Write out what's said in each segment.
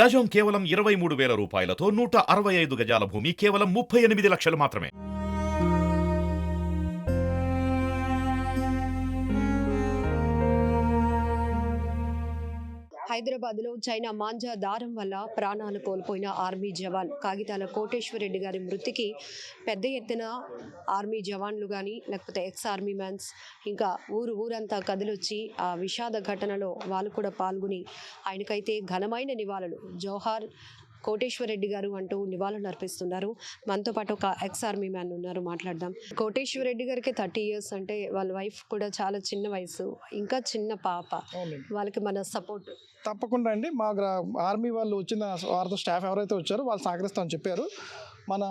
గజం కేవలం ఇరవై మూడు వేల రూపాయలతో నూట అరవై ఐదు గజాల భూమి కేవలం ముప్పై ఎనిమిది లక్షలు మాత్రమే. హైదరాబాద్లో చైనా మాంజా దారం వల్ల ప్రాణాలు కోల్పోయిన ఆర్మీ జవాన్. కాగితాల కోటేశ్వరరెడ్డి గారి మృతికి పెద్ద ఎత్తున ఆర్మీ జవాన్లు కానీ లేకపోతే ఎక్స్ ఆర్మీ మ్యాన్స్ ఇంకా ఊరు ఊరంతా కదిలొచ్చి ఆ విషాద ఘటనలో వాళ్ళు కూడా పాల్గొని ఆయనకైతే ఘనమైన నివాళులు. జోహార్ కోటేశ్వరరెడ్డి గారు అంటూ నివాళులు అర్పిస్తున్నారు. మనతో పాటు ఒక ఎక్స్ ఆర్మీ మ్యాన్ ఉన్నారు మాట్లాడదాం. కోటేశ్వరరెడ్డి గారికి థర్టీ ఇయర్స్ అంటే వాళ్ళ వైఫ్ కూడా చాలా చిన్న వయసు ఇంకా చిన్న పాప. వాళ్ళకి మన సపోర్ట్ తప్పకుండా అండి. మా గ్రా ఆర్మీ వాళ్ళు వచ్చిన వారితో స్టాఫ్ ఎవరైతే వచ్చారో వాళ్ళు సహకరిస్తామని చెప్పారు. మన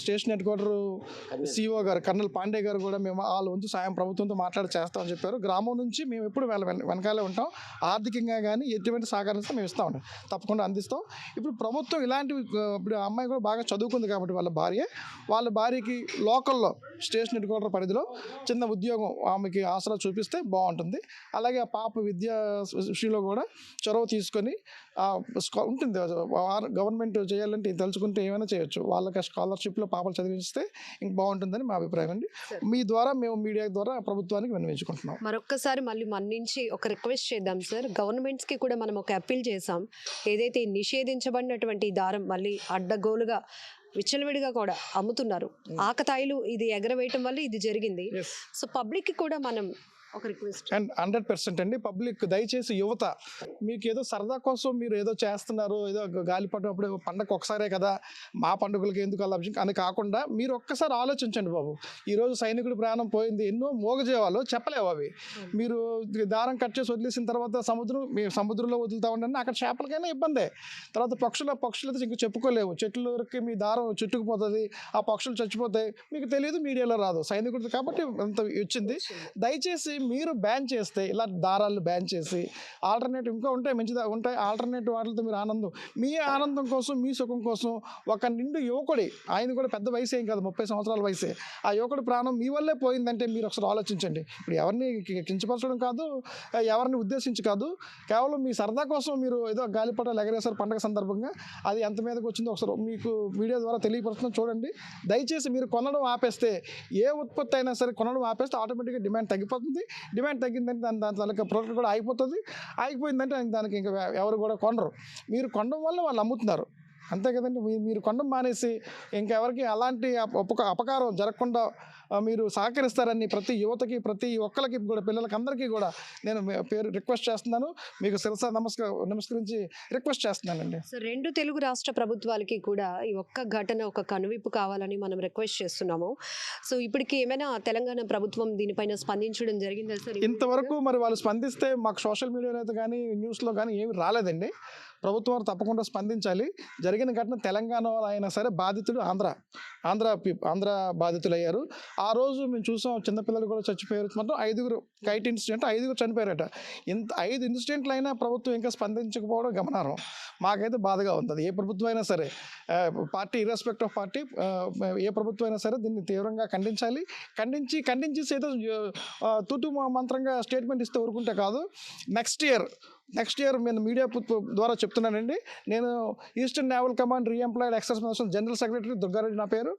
station headquarter CO garu colonel Pandey garu కూడా మేము వాళ్ళ వంతు సాయం ప్రభుత్వంతో మాట్లాడి చేస్తామని చెప్పారు. గ్రామం నుంచి మేము ఎప్పుడు వెనకాలే ఉంటాం. ఆర్థికంగా కానీ ఎటువంటి సహకరిస్తే మేము ఇస్తాం తప్పకుండా అందిస్తాం. ఇప్పుడు ప్రభుత్వం ఇలాంటివి ఇప్పుడు అమ్మాయి కూడా బాగా చదువుకుంది కాబట్టి వాళ్ళ భార్య. వాళ్ళ భార్యకి లోకల్లో స్టేషన్ హెడ్ క్వార్టర్ పరిధిలో చిన్న ఉద్యోగం ఆమెకి ఆసరా చూపిస్తే బాగుంటుంది. అలాగే ఆ పాప విద్యా విషయంలో కూడా చొరవ తీసుకొని ఉంటుంది. గవర్నమెంట్ చేయాలంటే తలుచుకుంటే ఏమైనా చేయొచ్చు. వాళ్ళకి స్కాలర్షిప్లో పాపలు చదివిస్తే ఇంక బాగుంటుందని మా అభిప్రాయం అండి. మీ ద్వారా మేము మీడియా ద్వారా ప్రభుత్వానికి విన్నవించుకుంటున్నాం. మరొక్కసారి మళ్ళీ మన నుంచి ఒక రిక్వెస్ట్ చేద్దాం సార్. గవర్నమెంట్స్కి కూడా మనం ఒక అప్పీల్ చేసాం ఏదైతే నిషేధించబడినటువంటి దారం మళ్ళీ అడ్డగోలుగా విచ్చలవిడిగా కూడా అమ్ముతున్నారు. ఆకతాయిలు ఇది ఎగరవేయటం వల్ల ఇది జరిగింది. సో పబ్లిక్కి కూడా మనం ఒక రిక్వెస్ట్. అండ్ హండ్రెడ్ పర్సెంట్ అండి. పబ్లిక్ దయచేసి యువత మీకు ఏదో సరదా కోసం మీరు ఏదో చేస్తున్నారు ఏదో గాలిపటం అప్పుడు పండగ ఒకసారే కదా మా పండుగలకి ఎందుకు అలా అని కాకుండా మీరు ఒక్కసారి ఆలోచించండి బాబు. ఈరోజు సైనికుడి ప్రాణం పోయింది ఎన్నో మోగజేవాలు చెప్పలేవు అవి. మీరు దారం కట్ చేసి వదిలేసిన తర్వాత సముద్రం మీ సముద్రంలో వదులుతా ఉండండి. అక్కడ చేపలకైనా ఇబ్బందే. తర్వాత పక్షుల పక్షులు అయితే ఇంక చెప్పుకోలేవు. చెట్లకి మీ దారం చుట్టుకుపోతుంది ఆ పక్షులు చచ్చిపోతాయి. మీకు తెలియదు మీడియాలో రాదు. సైనికుడు కాబట్టి అంత వచ్చింది. దయచేసి మీరు బ్యాన్ చేస్తే ఇలా దారాలు బ్యాన్ చేసి ఆల్టర్నేటివ్ ఇంకా ఉంటాయి మంచిదా ఉంటాయి. ఆల్టర్నేటివ్ వాటితో మీరు ఆనందం. మీ ఆనందం కోసం మీ సుఖం కోసం ఒక నిండు యువకుడి ఆయన కూడా పెద్ద వయసు ఏం కాదు ముప్పై సంవత్సరాల వయసే ఆ యువకుడి ప్రాణం మీ వల్లే పోయిందంటే మీరు ఒకసారి ఆలోచించండి. ఇప్పుడు ఎవరిని కించపరచడం కాదు ఎవరిని ఉద్దేశించి కాదు కేవలం మీ సరదా కోసం మీరు ఏదో గాలిపటాలు ఎగరేసారు పండగ సందర్భంగా అది ఎంత మీదకి వచ్చిందో ఒకసారి మీకు వీడియో ద్వారా తెలియపరుస్తున్నాం చూడండి. దయచేసి మీరు కొనడం ఆపేస్తే ఏ ఉత్పత్తి అయినా సరే కొనడం ఆపేస్తే ఆటోమేటిక్గా డిమాండ్ తగ్గిపోతుంది. డిమాండ్ తగ్గిందంటే దాని దాని తాలూకా ప్రోడక్ట్ కూడా అయిపోతుంది ఆగిపోయిందంటే దానికి ఇంకా ఎవరు కూడా కొనరు. మీరు కొనడం వల్ల వాళ్ళు అమ్ముతున్నారు అంతే కదండి. మీ- మీరు కొండం మానేసి ఇంకెవరికి అలాంటి అపకారం జరగకుండా మీరు సహకరిస్తారని ప్రతి యువతకి ప్రతి ఒక్కరికి కూడా పిల్లలకి అందరికీ కూడా నేను పేరు రిక్వెస్ట్ చేస్తున్నాను. మీకు శిరస నమస్కార నమస్కరించి రిక్వెస్ట్ చేస్తున్నానండి. సో రెండు తెలుగు రాష్ట్ర ప్రభుత్వాలకి కూడా ఈ ఒక్క ఘటన ఒక కనువిప్పు కావాలని మనం రిక్వెస్ట్ చేస్తున్నాము. సో ఇప్పటికి ఏమైనా తెలంగాణ ప్రభుత్వం దీనిపైన స్పందించడం జరిగిందా సార్? ఇంతవరకు మరి వాళ్ళు స్పందిస్తే మాకు సోషల్ మీడియాలో అయితే కానీ న్యూస్లో కానీ ఏమి రాలేదండి. ప్రభుత్వం తప్పకుండా స్పందించాలి. జరిగిన ఘటన తెలంగాణలో అయినా సరే బాధితుడు ఆంధ్ర. ఆంధ్ర ఆంధ్ర బాధితులు అయ్యారు ఆ రోజు మేము చూసాం చిన్నపిల్లలు కూడా చచ్చిపోయారు. మొత్తం ఐదుగురు కైట్ ఇన్సిడెంట్ ఐదుగురు చనిపోయారట. ఇంత ఐదు ఇన్సిడెంట్లు అయినా ప్రభుత్వం ఇంకా స్పందించకపోవడం గమనార్హం. మాకైతే బాధగా ఉంది అది ఏ ప్రభుత్వం అయినా సరే పార్టీ ఇర్రెస్పెక్ట్ ఆఫ్ పార్టీ ఏ ప్రభుత్వం అయినా సరే దీన్ని తీవ్రంగా ఖండించాలి. ఖండించి ఖండించి ఏదో ఆ, తుటు మంత్రంగా స్టేట్మెంట్ ఇస్తే ఊరుకుంటే కాదు. నెక్స్ట్ ఇయర్ నెక్స్ట్ ఇయర్ నేను మీడియా ద్వారా చెప్తున్నానండి. నేను eastern naval command reemployed excise minister general secretary Durgareddy నా పేరు.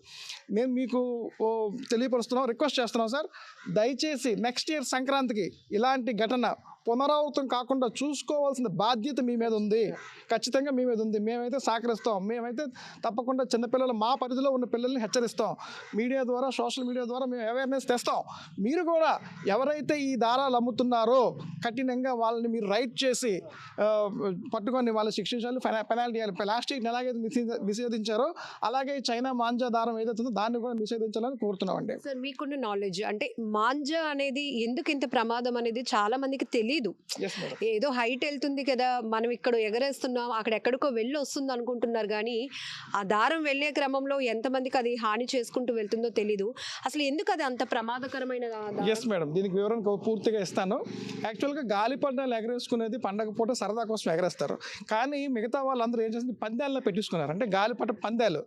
నేను మీకు ఓ, తెలియపరుస్తున్నాం రిక్వెస్ట్ చేస్తున్నాం సార్. దయచేసి నెక్స్ట్ ఇయర్ సంక్రాంతికి ఇలాంటి ఘటన పునరావృతం కాకుండా చూసుకోవాల్సిన బాధ్యత మీ మీద ఉంది. ఖచ్చితంగా మీ మీద ఉంది. మేమైతే సహకరిస్తాం. మేమైతే తప్పకుండా చిన్నపిల్లలు మా పరిధిలో ఉన్న పిల్లల్ని హెచ్చరిస్తాం. మీడియా ద్వారా సోషల్ మీడియా ద్వారా మేము అవేర్నెస్ తెస్తాం. మీరు కూడా ఎవరైతే ఈ దారాలు అమ్ముతున్నారో కఠినంగా వాళ్ళని మీరు రైట్ చేసి పట్టుకొని వాళ్ళు శిక్షించాలి పెనాల్టీ చేయాలి ప్లాస్టిక్ ఎలాగైతే నిషేధించారో అలాగే చైనా మాంజా దారం ఏదైతుందో దాన్ని కూడా నిషేధించాలని కోరుతున్నామండి. సార్ మీకున్న నాలెడ్జ్ అంటే మాంజా అనేది ఎందుకు ఇంత ప్రమాదం అనేది చాలా మందికి తెలియదు. మేడం ఏదో హైట్ వెళ్తుంది కదా మనం ఇక్కడ ఎగరేస్తున్నాం అక్కడ ఎక్కడికో వెళ్ళి వస్తుంది అనుకుంటున్నారు కానీ ఆ దారం వెళ్ళే క్రమంలో ఎంతమందికి అది హాని చేసుకుంటూ వెళ్తుందో తెలీదు. అసలు ఎందుకు అది అంత ప్రమాదకరమైన? ఎస్ మేడం దీనికి వివరణ పూర్తిగా ఇస్తాను. యాక్చువల్గా గాలిపటాలు ఎగరేసుకునేది పండగ పూట సరదా కోసం ఎగరేస్తారు. కానీ మిగతా వాళ్ళందరూ ఏం చేస్తుంది పందాల్లో పెట్టించుకున్నారు. అంటే గాలిపటం పందాలు.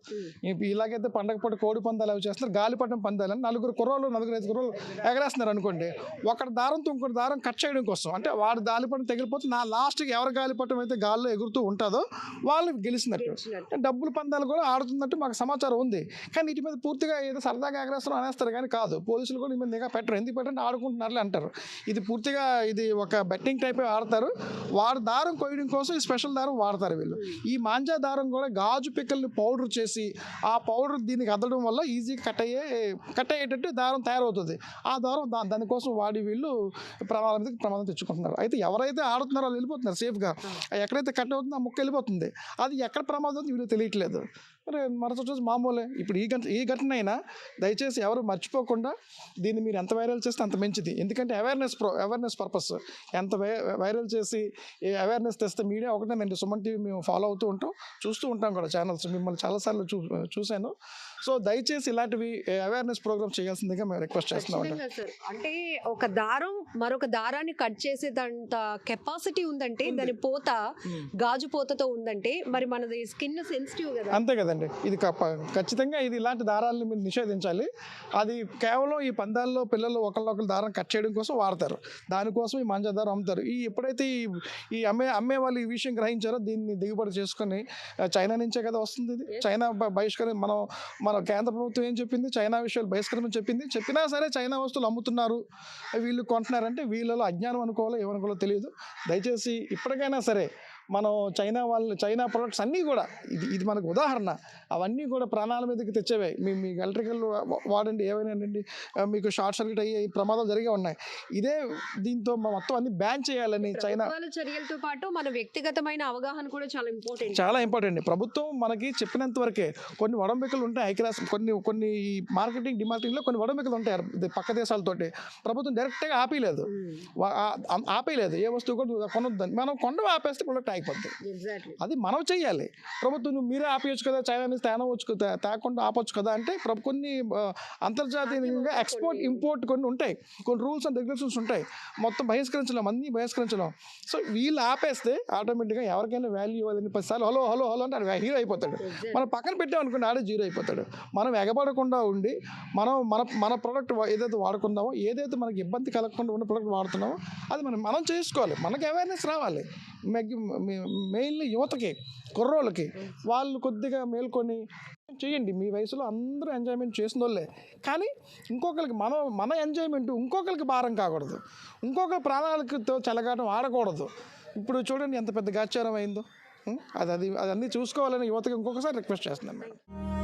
ఇలాగైతే పండగ పూట కోడి పందాలు అవి చేస్తారు గాలిపటం పందాలు నలుగురు కుర్రోళ్ళు నలుగురు ఐదు కుర్రోళ్ళు ఎగరేస్తున్నారు అనుకోండి. ఒకటి దారంతో ఇంకోటి దారం కట్ చేయడం కోసం అంటే వాడు గాలిపటం తగిలిపోతే నా లాస్ట్కి ఎవరి గాలిపటం అయితే గాల్లో ఎగురుతూ ఉంటుందో వాళ్ళు గెలిచినట్టు. డబ్బుల పందాలు కూడా ఆడుతున్నట్టు మాకు సమాచారం ఉంది. కానీ వీటి మీద పూర్తిగా ఏదో సరదాగా ఎగరేస్తారో అనేస్తారు కానీ కాదు. పోలీసులు కూడా ఈ మీద నిఘా పెట్టరు. ఎందుకు పెట్టండి ఆడుకుంటున్నారులే అంటారు. ఇది పూర్తిగా ఇది ఒక బెట్టింగ్ టైప్ ఆడతారు. వాడు దారం కొయ్యడం కోసం ఈ స్పెషల్ దారం వాడతారు వీళ్ళు. ఈ మాంజా దారం కూడా గాజు పిక్కల్ని పౌడర్ చేసి ఆ పౌడర్ దీనికి అద్దడం వల్ల ఈజీగా కట్ అయ్యే కట్ అయ్యేటట్టు దారం తయారవుతుంది. ఆ దారం దానికోసం వాడి వీళ్ళు ప్రమాదం ప్రమాదం తెచ్చుకుంటున్నారు అయితే ఎవరైతే ఆడుతున్నారో వాళ్ళు వెళ్ళిపోతున్నారు సేఫ్గా. ఎక్కడైతే కట్ అవుతుందో ఆ ముక్క వెళ్ళిపోతుంది. అది ఎక్కడ ప్రమాదం అవుతుందో వీళ్ళు తెలియట్లేదు. మరి మరొక రోజు మామూలే. ఇప్పుడు ఈ గంట ఈ ఘటన అయినా దయచేసి ఎవరు మర్చిపోకుండా దీన్ని మీరు ఎంత వైరల్ చేస్తే అంత మంచిది. ఎందుకంటే అవేర్నెస్ ప్రో అవేర్నెస్ పర్పస్. ఎంత వైరల్ చేసి అవేర్నెస్ తెస్తే మీడియా ఒకటేనండి. సుమన్ టీవీ మేము ఫాలో అవుతూ ఉంటాం. చూస్తూ ఉంటాం కూడా ఛానల్స్. మిమ్మల్ని చాలాసార్లు చూ చూశాను. సో దయచేసి ఇలాంటివి అవేర్నెస్ ప్రోగ్రామ్ చేయాల్సిందిగా మేము రిక్వెస్ట్ చేస్తున్నాం అంటే ఒక దారం మరొక దారాన్ని కట్ చేసేదంత కెపాసిటీ ఉందంటే దాని పోత గాజు పోతతో ఉందంటే మరి మనది స్కిన్ సెన్సిటివ్ కదా. అంతే కదండి. ఇది ఖచ్చితంగా ఇది ఇలాంటి దారాలను మీరు నిషేధించాలి. అది కేవలం ఈ పందాల్లో పిల్లలు ఒకళ్ళొకరు దారం కట్ చేయడం కోసం వాడతారు. దానికోసం ఈ మంజా దారం అమ్ముతారు. ఈ ఎప్పుడైతే ఈ ఈ అమ్మే అమ్మే వాళ్ళు ఈ విషయం గ్రహించారో దీన్ని దిగుబడి చేసుకొని చైనా నుంచే కదా వస్తుంది ఇది? చైనా బ- బహిష్కరణ మనం మన కేంద్ర ప్రభుత్వం ఏం చెప్పింది? చైనా విషయాలు బహిష్కరణ చెప్పింది. చెప్పినా సరే చైనా వస్తువులు అమ్ముతున్నారు. వీళ్ళు కొంటున్నారంటే వీళ్ళలో అజ్ఞానం అనుకోవాలో ఏమనుకోవాలో తెలియదు. దయచేసి ఇప్పటికైనా సరే మనం చైనా వాళ్ళు చైనా ప్రొడక్ట్స్ అన్నీ కూడా ఇది ఇది మనకు ఉదాహరణ. అవన్నీ కూడా ప్రాణాల మీదకి తెచ్చేవే. మీ మీకు ఎలక్ట్రికల్ వాడండి ఏవైనా అండి మీకు షార్ట్ సర్క్యూట్ అయ్యే ప్రమాదాలు జరిగే ఉన్నాయి. ఇదే దీంతో మొత్తం అన్ని బ్యాన్ చేయాలని చైనా చర్యలతో పాటు మన వ్యక్తిగతమైన అవగాహన కూడా చాలా ఇంపార్టెంట్ చాలా ఇంపార్టెంట్ ప్రభుత్వం మనకి చెప్పినంత వరకే కొన్ని వడంబికలు ఉంటాయి ఐక్యరాష్ట్ర కొన్ని కొన్ని ఈ మార్కెటింగ్ డిమార్కెటింగ్లో కొన్ని వడంబికలు ఉంటాయి పక్క దేశాలతోటి. ప్రభుత్వం డైరెక్ట్గా ఆపేయలేదు. ఆపేయలేదు. ఏ వస్తువు కూడా కొనొద్దని. మనం కొండ ఆపేస్తే ఎగ్జాక్ట్లీ అది మనం చెయ్యాలి. ప్రభుత్వం నువ్వు మీరే ఆపేయచ్చు కదా చైనా నుంచి తేనవచ్చు కదా తేకుండా ఆపొచ్చు కదా అంటే కొన్ని అంతర్జాతీయంగా ఎక్స్పోర్ట్ ఇంపోర్ట్ కొన్ని ఉంటాయి. కొన్ని రూల్స్ అండ్ రెగ్యులేషన్స్ ఉంటాయి. మొత్తం బహిష్కరించలేం అన్నీ బహిష్కరించలేం. సో వీళ్ళు ఆపేస్తే ఆటోమేటిక్గా ఎవరికైనా వాల్యూ ఇవ్వాలని పదిసార్లు హలో హలో హలో అంటే ఆడు హీరో అయిపోతాడు. మనం పక్కన పెట్టామనుకోండి ఆడే జీరో అయిపోతాడు. మనం ఎగబడకుండా ఉండి మనం మన మన ప్రోడక్ట్ ఏదైతే వాడుకుందామో ఏదైతే మనకి ఇబ్బంది కలగకుండా ఉన్న ప్రోడక్ట్ వాడుతున్నామో అది మనం మనం చేసుకోవాలి. మనకి అవేర్నెస్ రావాలి. మెయిన్లీ యువతకి కుర్రోళ్ళకి వాళ్ళు కొద్దిగా మేల్కొని చేయండి. మీ వయసులో అందరూ ఎంజాయ్మెంట్ చేసిన వాళ్ళే కానీ ఇంకొకరికి మన మన ఎంజాయ్మెంట్ ఇంకొకరికి భారం కాకూడదు. ఇంకొకరి ప్రాణాలతో చెలగాటం ఆడకూడదు. ఇప్పుడు చూడండి ఎంత పెద్ద గాచారం అయిందో. అది అది అదన్నీ చూసుకోవాలని యువతకి ఇంకొకసారి రిక్వెస్ట్ చేస్తున్నాను మేడం.